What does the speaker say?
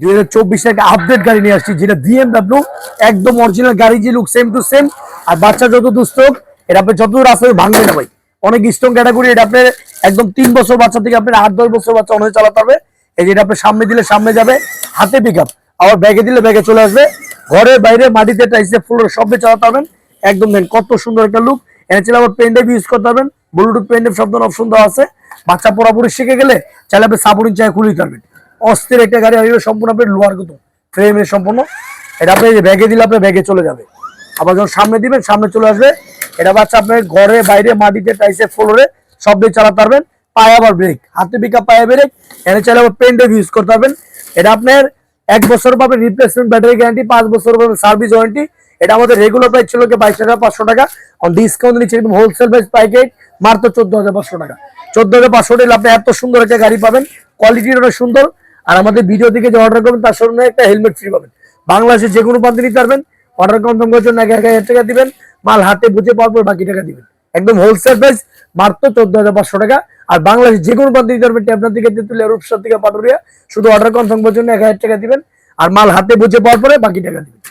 দুই হাজার চব্বিশে একটা আপডেট গাড়ি নিয়ে আসছি, যেটা একদম অরিজিনাল গাড়ি যে লুক সেম টু সেম আর বাচ্চা যত দুস্থ এটা আপনি যত রাস্তায় ভাঙবে না ভাই। অনেক স্ট্রং ক্যাটাগরি এটা আপনার একদম তিন বছর বাচ্চা থেকে আপনার আট, দশ বছর বাচ্চা অনেক চালাতে এই যেটা সামনে দিলে সামনে যাবে, হাতে পিক আপ আবার ব্যাগে দিলে ব্যাগে চলে আসবে। ঘরে বাইরে মাটিতে টাইসে ফ্লোর সবে চালাতে পারবেন। একদম দেন কত সুন্দর একটা লুক এনে চাইলে আবার পেন ড্রাইভ ইউজ করতে পারবেন। ব্লুটুথ পেন ড্রাইভ সব ধরনের অপশন দেওয়া আছে। বাচ্চা পুরোপুরি শিখে গেলে চাইলে আপনি সাপোর্টিং চাই খুলে দিতে পারবেন অস্থির একটা গাড়ি আসবে সম্পূর্ণ আপনার লোয়ার কত ফ্রেমের সম্পূর্ণ। এটা আপনি ব্যাগে দিলে আপনার ব্যাগে চলে যাবে। আবার যখন সামনে দিবেন, সামনে চলে আসবে। এটা বাচ্চা আপনার ঘরে, বাইরে, মাটিতে টাইসে ফ্লোরে সব দিয়ে চালাতে পারবেন। পায়ে আবার ব্রেক হাতে পিকা পায়ে ব্রেক এনে চাইলে আবার পেন ড্রাইভ ইউজ করতে পারবেন। এটা আপনার এক বছর পাবেন রিপ্লেসমেন্ট ব্যাটারি গ্যারান্টি পাঁচ বছর পাবেন সার্ভিস ওয়ারেন্টি এটা আমাদের রেগুলার প্রাইস ছিল কি বাইশ টাকা পাঁচশো টাকা। ডিসকাউন্ট নিচ্ছে একদম হোলসেল প্রাইস প্যাকেট মাত্র চোদ্দ হাজার পাঁচশো টাকা। চোদ্দ হাজার পাঁচশো টাকা আপনি এত সুন্দর একটা গাড়ি পাবেন। কোয়ালিটি অনেক সুন্দর। আর আমাদের ভিডিও থেকে যে অর্ডার করবেন, তার সঙ্গে একটা হেলমেট ফ্রি পাবেন। বাংলাদেশে যে কোনো প্রান্তে নিতে পারবেন। অর্ডার কনফার্ম করার জন্য এক এক হাজার টাকা দিবেন। মাল হাতে বুঝে পাওয়ার পর বাকি টাকা দিবেন। একদম হোলসেল প্রাইস মাত্র চোদ্দ হাজার পাঁচশো টাকা। আর বাংলাদেশে যে কোনো প্রান্তে নিতে পারবেন আপনার থেকে তুলে রূপসার থেকে পাটুরিয়া। শুধু অর্ডার কনফার্ম করার জন্য এক হাজার টাকা দিবেন। আর মাল হাতে বুঝে পাওয়ার পরে বাকি টাকা দিবেন।